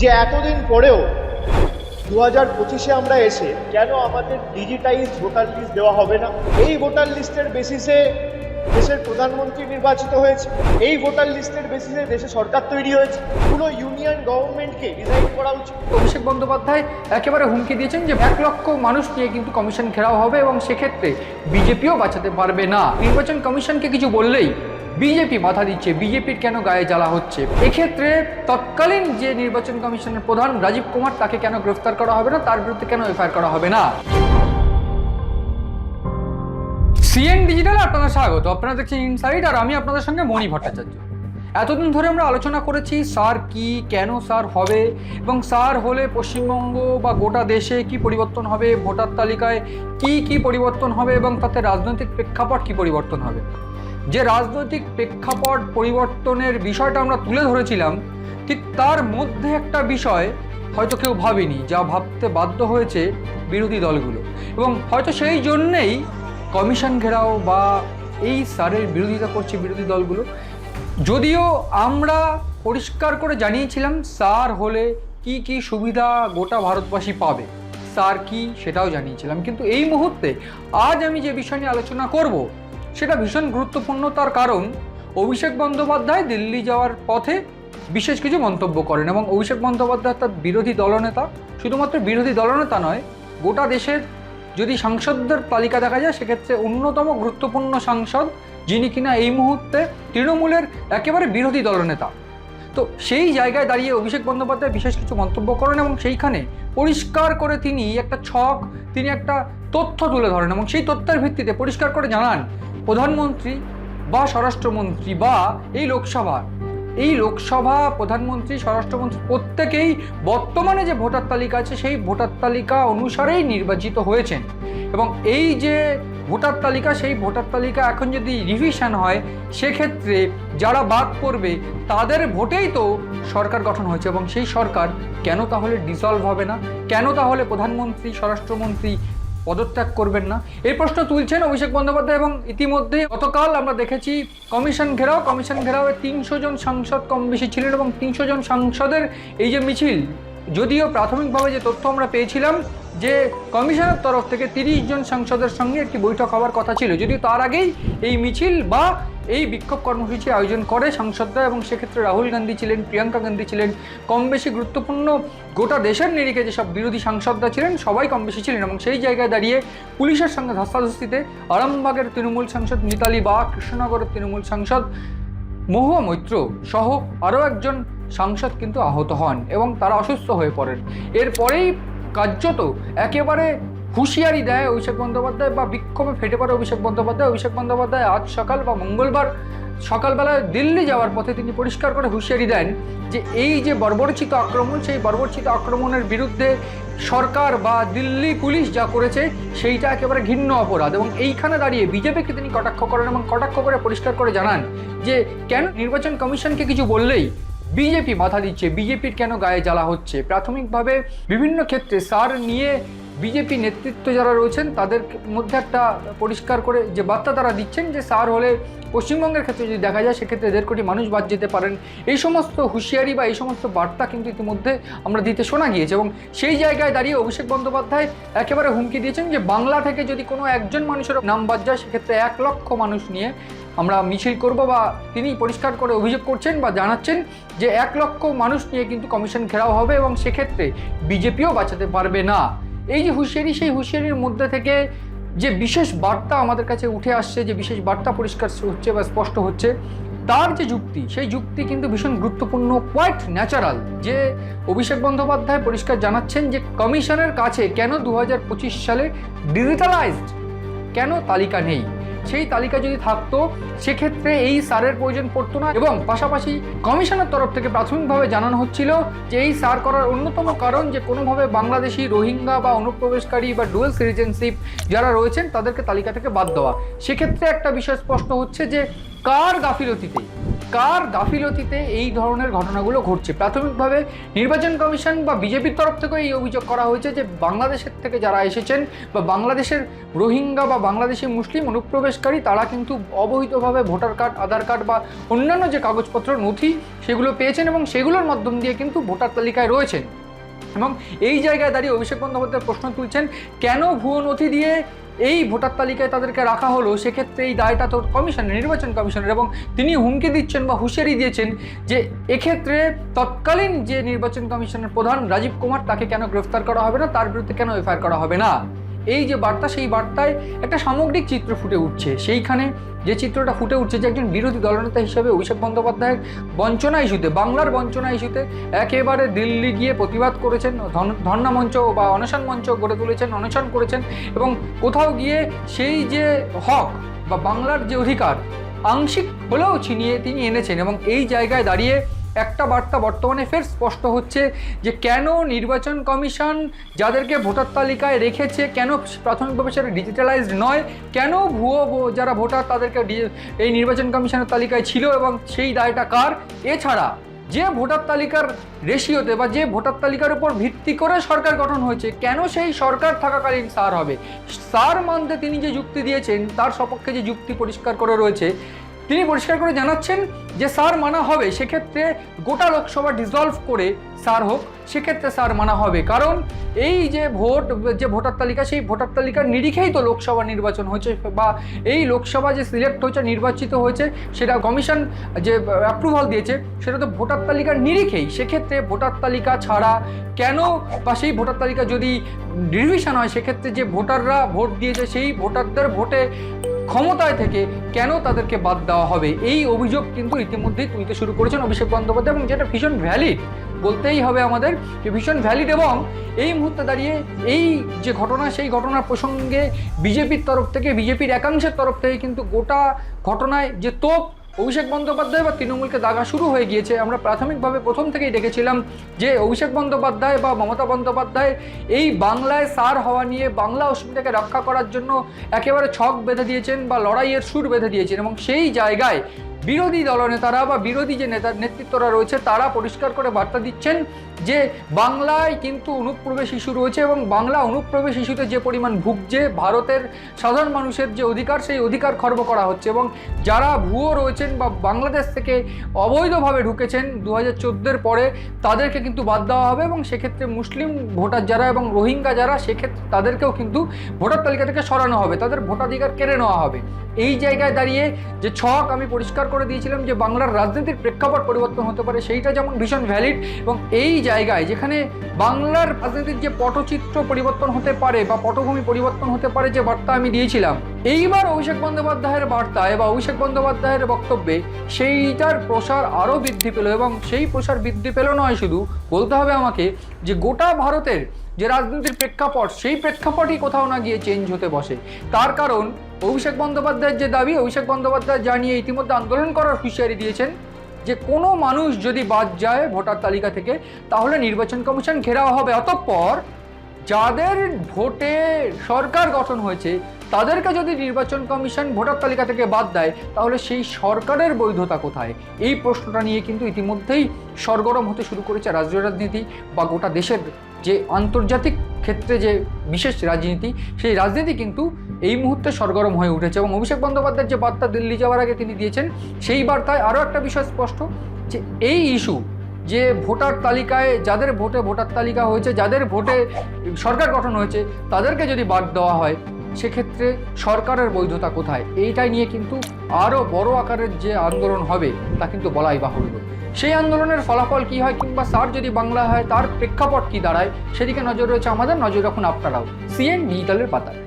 যে এতদিন পরেও দু হাজার পঁচিশে আমরা এসে কেন আমাদের ডিজিটাইজ ভোটার লিস্ট দেওয়া হবে না? এই ভোটার লিস্টের বেসিসে দেশের প্রধানমন্ত্রী নির্বাচিত হয়েছে। এই ভোটার লিস্টের বেসিসে দেশে সরকার তৈরি হয়েছে। পুরো ইউনিয়ন গভর্নমেন্টকে রিজাইন করা উচিত। অভিষেক বন্দ্যোপাধ্যায় একেবারে হুমকি দিয়েছেন যে এক লক্ষ মানুষ নিয়ে কিন্তু কমিশন ঘেরাও হবে এবং সেক্ষেত্রে বিজেপিও বাঁচাতে পারবে না। নির্বাচন কমিশনকে কিছু বললেই বিজেপি বাধা দিচ্ছে, বিজেপির কেন গায়ে জ্বালা হচ্ছে? এক্ষেত্রে তৎকালীন যে নির্বাচন কমিশনের প্রধান রাজীব কুমার তাকে কেন গ্রেফতার করা হবে না? তার বিরুদ্ধে কেন এফআইআর করা হবে না? সিএন ডিজিটাল আপনারা স্বাগত। আপনারা দেখছেন ইনসাইড আর আমি আপনাদের সঙ্গে মণি ভট্টাচার্য। এতদিন ধরে আমরা আলোচনা করেছি সার কি, কেন সার হবে এবং সার হলে পশ্চিমবঙ্গ বা গোটা দেশে কি পরিবর্তন হবে, ভোটার তালিকায় কি কি পরিবর্তন হবে এবং তাতে রাজনৈতিক প্রেক্ষাপট কি পরিবর্তন হবে? যে রাজনৈতিক প্রেক্ষাপট পরিবর্তনের বিষয়টা আমরা তুলে ধরেছিলাম, ঠিক তার মধ্যে একটা বিষয় হয়তো কেউ ভাবেনি, যা ভাবতে বাধ্য হয়েছে বিরোধী দলগুলো। এবং হয়তো সেই জন্যেই কমিশন ঘেরাও বা এই সারের বিরোধিতা করছে বিরোধী দলগুলো। যদিও আমরা পরিষ্কার করে জানিয়েছিলাম সার হলে কি কি সুবিধা গোটা ভারতবাসী পাবে। সার কি সেটাও জানিয়েছিলাম। কিন্তু এই মুহূর্তে আজ আমি যে বিষয় নিয়ে আলোচনা করব সেটা ভীষণ গুরুত্বপূর্ণ তার কারণ অভিষেক বন্দ্যোপাধ্যায় দিল্লি যাওয়ার পথে বিশেষ কিছু মন্তব্য করেন এবং অভিষেক বন্দ্যোপাধ্যায় তার বিরোধী দলনেতা। শুধুমাত্র বিরোধী দলনেতা নয়, গোটা দেশের যদি সাংসদদের তালিকা দেখা যায়, সেক্ষেত্রে অন্যতম গুরুত্বপূর্ণ সাংসদ যিনি কিনা এই মুহূর্তে তৃণমূলের একেবারে বিরোধী দলনেতা। তো সেই জায়গায় দাঁড়িয়ে অভিষেক বন্দ্যোপাধ্যায় বিশেষ কিছু মন্তব্য করেন এবং সেইখানে পরিষ্কার করে তিনি একটা ছক, তিনি একটা তথ্য তুলে ধরেন এবং সেই তথ্যের ভিত্তিতে পরিষ্কার করে জানান প্রধানমন্ত্রী বা স্বরাষ্ট্রমন্ত্রী বা এই লোকসভা এই লোকসভা প্রধানমন্ত্রী, স্বরাষ্ট্রমন্ত্রী প্রত্যেকেই বর্তমানে যে ভোটার তালিকা আছে, সেই ভোটার তালিকা অনুসারেই নির্বাচিত হয়েছেন। এবং এই যে ভোটার তালিকা, সেই ভোটার তালিকা এখন যদি রিভিশন হয়, সেক্ষেত্রে যারা বাদ পড়বে, তাদের ভোটেই তো সরকার গঠন হয়েছে। এবং সেই সরকার কেন তাহলে ডিসলভ হবে না? কেন তাহলে প্রধানমন্ত্রী, স্বরাষ্ট্রমন্ত্রী পদত্যাগ করবেন না। এই প্রশ্ন তুলছেন অভিষেক বন্দ্যোপাধ্যায় এবং ইতিমধ্যে গতকাল আমরা দেখেছি কমিশন ঘেরাও, কমিশন ঘেরাওয়ে তিনশো জন সাংসদ কম বেশি ছিলেন এবং তিনশো জন সাংসদের এই যে মিছিল, যদিও প্রাথমিকভাবে যে তথ্য আমরা পেয়েছিলাম যে কমিশনের তরফ থেকে তিরিশ জন সাংসদের সঙ্গে একটি বৈঠক হওয়ার কথা ছিল। যদিও তার আগেই এই মিছিল বা এই বিক্ষোভ কর্মসূচি আয়োজন করে সাংসদরা এবং সেক্ষেত্রে রাহুল গান্ধী ছিলেন, প্রিয়াঙ্কা গান্ধী ছিলেন কম বেশি গুরুত্বপূর্ণ গোটা দেশের নিরিখে যেসব বিরোধী সাংসদরা ছিলেন, সবাই কম বেশি ছিলেন এবং সেই জায়গায় দাঁড়িয়ে পুলিশের সঙ্গে ধস্তাধস্তিতে আরামবাগের তৃণমূল সাংসদ মিতালি বা কৃষ্ণনগরের তৃণমূল সাংসদ মহুয়া মৈত্র সহ আরও একজন সাংসদ কিন্তু আহত হন এবং তারা অসুস্থ হয়ে পড়েন। এরপরেই কার্যত একেবারে হুঁশিয়ারি দেয় অভিষেক বন্দ্যোপাধ্যায় বা বিক্ষোভে ফেটে পড়ে অভিষেক বন্দ্যোপাধ্যায়। অভিষেক বন্দ্যোপাধ্যায় আজ সকাল বা মঙ্গলবার সকালবেলায় দিল্লি যাওয়ার পথে তিনি পরিষ্কার করে হুঁশিয়ারি দেন যে এই যে বর্বরচিত আক্রমণ, সেই বর্বরচিত আক্রমণের বিরুদ্ধে সরকার বা দিল্লি পুলিশ যা করেছে, সেইটা একেবারে ঘৃণ্য অপরাধ। এবং এইখানে দাঁড়িয়ে বিজেপিকে তিনি কটাক্ষ করেন এবং কটাক্ষ করে পরিষ্কার করে জানান যে, কেন নির্বাচন কমিশনকে কিছু বললেই বিজেপি বাধা দিচ্ছে। বিজেপির কেন গায়ে জ্বালা হচ্ছে? প্রাথমিকভাবে বিভিন্ন ক্ষেত্রে সার নিয়ে বিজেপি নেতৃত্ব যারা রয়েছেন, তাদের মধ্যে একটা পরিষ্কার করে যে বার্তা তারা দিচ্ছেন যে সার হলে পশ্চিমবঙ্গের ক্ষেত্রে যদি দেখা যায়, সেক্ষেত্রে দেড় কোটি মানুষ বাদ যেতে পারেন। এই সমস্ত হুঁশিয়ারি বা এই সমস্ত বার্তা কিন্তু ইতিমধ্যে আমরা দিতে শোনা গিয়েছে এবং সেই জায়গায় দাঁড়িয়ে অভিষেক বন্দ্যোপাধ্যায় একেবারে হুমকি দিয়েছেন যে বাংলা থেকে যদি কোনো একজন মানুষের নাম বাদ যায়, সেক্ষেত্রে এক লক্ষ মানুষ নিয়ে আমরা মিছিল করব বা তিনি পরিষ্কার করে অভিযোগ করছেন বা জানাচ্ছেন যে এক লক্ষ মানুষ নিয়ে কিন্তু কমিশন ঘেরাও হবে এবং সেক্ষেত্রে বিজেপিও বাঁচাতে পারবে না। এই যে হুঁশিয়ারি, সেই হুঁশিয়ারির মধ্যে থেকে যে বিশেষ বার্তা আমাদের কাছে উঠে আসছে, যে বিশেষ বার্তা পরিষ্কার হচ্ছে বা স্পষ্ট হচ্ছে, তার যে যুক্তি, সেই যুক্তি কিন্তু ভীষণ গুরুত্বপূর্ণ কোয়াইট ন্যাচারাল যে অভিষেক বন্দ্যোপাধ্যায় পরিষ্কার জানাচ্ছেন যে কমিশনের কাছে কেন দু হাজার পঁচিশ সালে ডিজিটালাইজড কেন তালিকা নেই? সেই তালিকা যদি থাকতো, সেক্ষেত্রে এই সারের প্রয়োজন পড়তো না এবং পাশাপাশি কমিশনের তরফ থেকে প্রাথমিকভাবে জানানো হচ্ছিল যে এই সার করার অন্যতম কারণ যে কোনোভাবে বাংলাদেশি রোহিঙ্গা বা অনুপ্রবেশকারী বা ডুয়েল সিটিজেনশিপ যারা রয়েছেন, তাদেরকে তালিকা থেকে বাদ দেওয়া। সেক্ষেত্রে একটা বিষয় স্পষ্ট হচ্ছে যে কার গাফিলতিতে কার গাফিলতিতে এই ধরনের ঘটনাগুলো ঘটছে? প্রাথমিকভাবে নির্বাচন কমিশন বা বিজেপির তরফ থেকে এই অভিযোগ করা হয়েছে যে বাংলাদেশের থেকে যারা এসেছেন বা বাংলাদেশের রোহিঙ্গা বা বাংলাদেশি মুসলিম অনুপ্রবেশকারী, তারা কিন্তু অবৈধভাবে ভোটার কার্ড, আধার কার্ড বা অন্যান্য যে কাগজপত্র, নথি সেগুলো পেয়েছেন এবং সেগুলোর মাধ্যম দিয়ে কিন্তু ভোটার তালিকায় রয়েছেন। এবং এই জায়গায় দাঁড়িয়ে অভিষেক বন্দ্যোপাধ্যায় প্রশ্ন তুলছেন, কেন ভুয়ো নথি দিয়ে এই ভোটার তালিকায় তাদেরকে রাখা হলো? সেক্ষেত্রে এই দায়টা তো কমিশনের নির্বাচন কমিশনের এবং তিনি হুমকি দিচ্ছেন বা হুঁশিয়ারি দিয়েছেন যে এক্ষেত্রে তৎকালীন যে নির্বাচন কমিশনের প্রধান রাজীব কুমার তাকে কেন গ্রেফতার করা হবে না? তার বিরুদ্ধে কেন এফআইআর করা হবে না? এই যে বার্তা, সেই বার্তায় একটা সামগ্রিক চিত্র ফুটে উঠছে। সেইখানে যে চিত্রটা ফুটে উঠছে যে একজন বিরোধী দলনেতা হিসেবে অভিষেক বন্দ্যোপাধ্যায়ের বঞ্চনা ইস্যুতে, বাংলার বঞ্চনা ইস্যুতে একেবারে দিল্লি গিয়ে প্রতিবাদ করেছেন ধর্ণা মঞ্চ বা অনশন মঞ্চ গড়ে তুলেছেন, অনশন করেছেন এবং কোথাও গিয়ে সেই যে হক বা বাংলার যে অধিকার, আংশিক হলেও ছিনিয়ে তিনি এনেছেন এবং এই জায়গায় দাঁড়িয়ে একটা বার্তা বর্তমানে ফের স্পষ্ট হচ্ছে যে কেন নির্বাচন কমিশন যাদেরকে ভোটার তালিকায় রেখেছে, কেন প্রাথমিকভাবে সেটা ডিজিটালাইজড নয়, কেন ভুয়ো যারা ভোটার তাদেরকে এই নির্বাচন কমিশনের তালিকায় ছিল এবং সেই দায়টা কার? এছাড়া যে ভোটার তালিকার রেশিওতে বা যে ভোটার তালিকার উপর ভিত্তি করে সরকার গঠন হয়েছে, কেন সেই সরকার থাকাকালীন সার হবে? সার মানতে তিনি যে যুক্তি দিয়েছেন, তার সপক্ষে যে যুক্তি পরিষ্কার করে রয়েছে তিনি পরিষ্কার করে জানাচ্ছেন যে সার মানা হবে, সেক্ষেত্রে গোটা লোকসভা ডিসলভ করে সার হোক, সেক্ষেত্রে সার মানা হবে। কারণ এই যে ভোট, যে ভোটার তালিকা, সেই ভোটার তালিকার নিরিখেই তো লোকসভা নির্বাচন হয়েছে বা এই লোকসভা যে সিলেক্ট হয়েছে, নির্বাচিত হয়েছে, সেটা কমিশন যে অ্যাপ্রুভাল দিয়েছে, সেটা তো ভোটার তালিকার নিরিখেই। সেক্ষেত্রে ভোটার তালিকা ছাড়া কেন বা সেই ভোটার তালিকা যদি ডিভিশন হয়, সেক্ষেত্রে যে ভোটাররা ভোট দিয়েছে, সেই ভোটারদের ভোটে ক্ষমতায় থেকে কেন তাদেরকে বাদ দেওয়া হবে? এই অভিযোগ কিন্তু ইতিমধ্যেই তুলতে শুরু করেছেন অভিষেক বন্দ্যোপাধ্যায় এবং যেটা ভীষণ ভ্যালিড বলতেই হবে আমাদের যে ভীষণ ভ্যালিড এবং এই মুহূর্তে দাঁড়িয়ে এই যে ঘটনা, সেই ঘটনার প্রসঙ্গে বিজেপির তরফ থেকে, বিজেপির একাংশের তরফ থেকে কিন্তু গোটা ঘটনায় যে তোপ অভিষেক বন্দ্যোপাধ্যায় বা তৃণমূলকে দাগা শুরু হয়ে গিয়েছে। আমরা প্রাথমিকভাবে প্রথম থেকেই দেখেছিলাম যে অভিষেক বন্দ্যোপাধ্যায় বা মমতা বন্দ্যোপাধ্যায় এই বাংলায় সার হওয়া নিয়ে বাংলা অসুবিধাকে রক্ষা করার জন্য একেবারে ছক বেঁধে দিয়েছেন বা লড়াইয়ের সুর বেঁধে দিয়েছেন এবং সেই জায়গায় বিরোধী দলনেতারা বা বিরোধী যে নেতার নেতৃত্বরা রয়েছে, তারা পরিষ্কার করে বার্তা দিচ্ছেন যে বাংলায় কিন্তু অনুপ্রবেশ ইস্যু রয়েছে এবং বাংলা অনুপ্রবেশ ইস্যুতে যে পরিমাণ ভুগছে, ভারতের সাধারণ মানুষের যে অধিকার, সেই অধিকার খর্ব করা হচ্ছে এবং যারা ভুয়ো রয়েছেন বা বাংলাদেশ থেকে অবৈধভাবে ঢুকেছেন দু হাজার পরে, তাদেরকে কিন্তু বাদ দেওয়া হবে এবং সেক্ষেত্রে মুসলিম ভোটার যারা এবং রোহিঙ্গা যারা, সেক্ষেত্রে তাদেরকেও কিন্তু ভোটার তালিকা থেকে সরানো হবে, তাদের ভোটাধিকার কেড়ে নেওয়া হবে। এই জায়গায় দাঁড়িয়ে যে ছক আমি পরিষ্কার করে দিয়েছিলাম যে বাংলার রাজনীতির প্রেক্ষাপট পরিবর্তন হতে পারে, সেইটা যেমন ভীষণ ভ্যালিড এবং এই জায়গায় যেখানে বাংলার রাজনীতির যে পটচিত্র পরিবর্তন হতে পারে বা পটভূমি পরিবর্তন হতে পারে যে বার্তা আমি দিয়েছিলাম, এইবার অভিষেক বন্দ্যোপাধ্যায়ের বার্তায় বা অভিষেক বন্দ্যোপাধ্যায়ের বক্তব্যে সেইটার প্রসার আরও বৃদ্ধি পেল এবং সেই প্রসার বৃদ্ধি পেল নয় শুধু, বলতে হবে আমাকে যে গোটা ভারতের যে রাজনীতির প্রেক্ষাপট, সেই প্রেক্ষাপটই কোথাও না গিয়ে চেঞ্জ হতে বসে। তার কারণ অভিষেক বন্দ্যোপাধ্যায়ের যে দাবি, অভিষেক বন্দ্যোপাধ্যায় জানিয়ে ইতিমধ্যে আন্দোলন করার হুঁশিয়ারি দিয়েছেন যে কোনো মানুষ যদি বাদ যায় ভোটার তালিকা থেকে, তাহলে নির্বাচন কমিশন ঘেরাও হবে। অতঃপর যাদের ভোটে সরকার গঠন হয়েছে, তাদেরকে যদি নির্বাচন কমিশন ভোটার তালিকা থেকে বাদ দেয়, তাহলে সেই সরকারের বৈধতা কোথায়? এই প্রশ্নটা নিয়ে কিন্তু ইতিমধ্যেই সরগরম হতে শুরু করেছে রাজ্য রাজনীতি বা গোটা দেশের যে আন্তর্জাতিক ক্ষেত্রে যে বিশেষ রাজনীতি, সেই রাজনীতি কিন্তু এই মুহূর্তে সরগরম হয়ে উঠেছে এবং অভিষেক বন্দ্যোপাধ্যায়ের যে বার্তা দিল্লি যাওয়ার আগে তিনি দিয়েছেন, সেই বার্তায় আরও একটা বিষয় স্পষ্ট, যে এই ইস্যু যে ভোটার তালিকায়, যাদের ভোটে ভোটার তালিকা হয়েছে, যাদের ভোটে সরকার গঠন হয়েছে, তাদেরকে যদি বাদ দেওয়া হয়, সেক্ষেত্রে সরকারের বৈধতা কোথায়? এইটাই নিয়ে কিন্তু আরও বড় আকারের যে আন্দোলন হবে, তা কিন্তু বলাই বাহুল্য। সেই আন্দোলনের ফলাফল কি হয় কিংবা স্যার যদি বাংলা হয়, তার প্রেক্ষাপট কি দাঁড়ায়, সেদিকে নজর রয়েছে আমাদের। নজর রাখুন আপনারাও। সিএন ডিজিটালের পাতায়।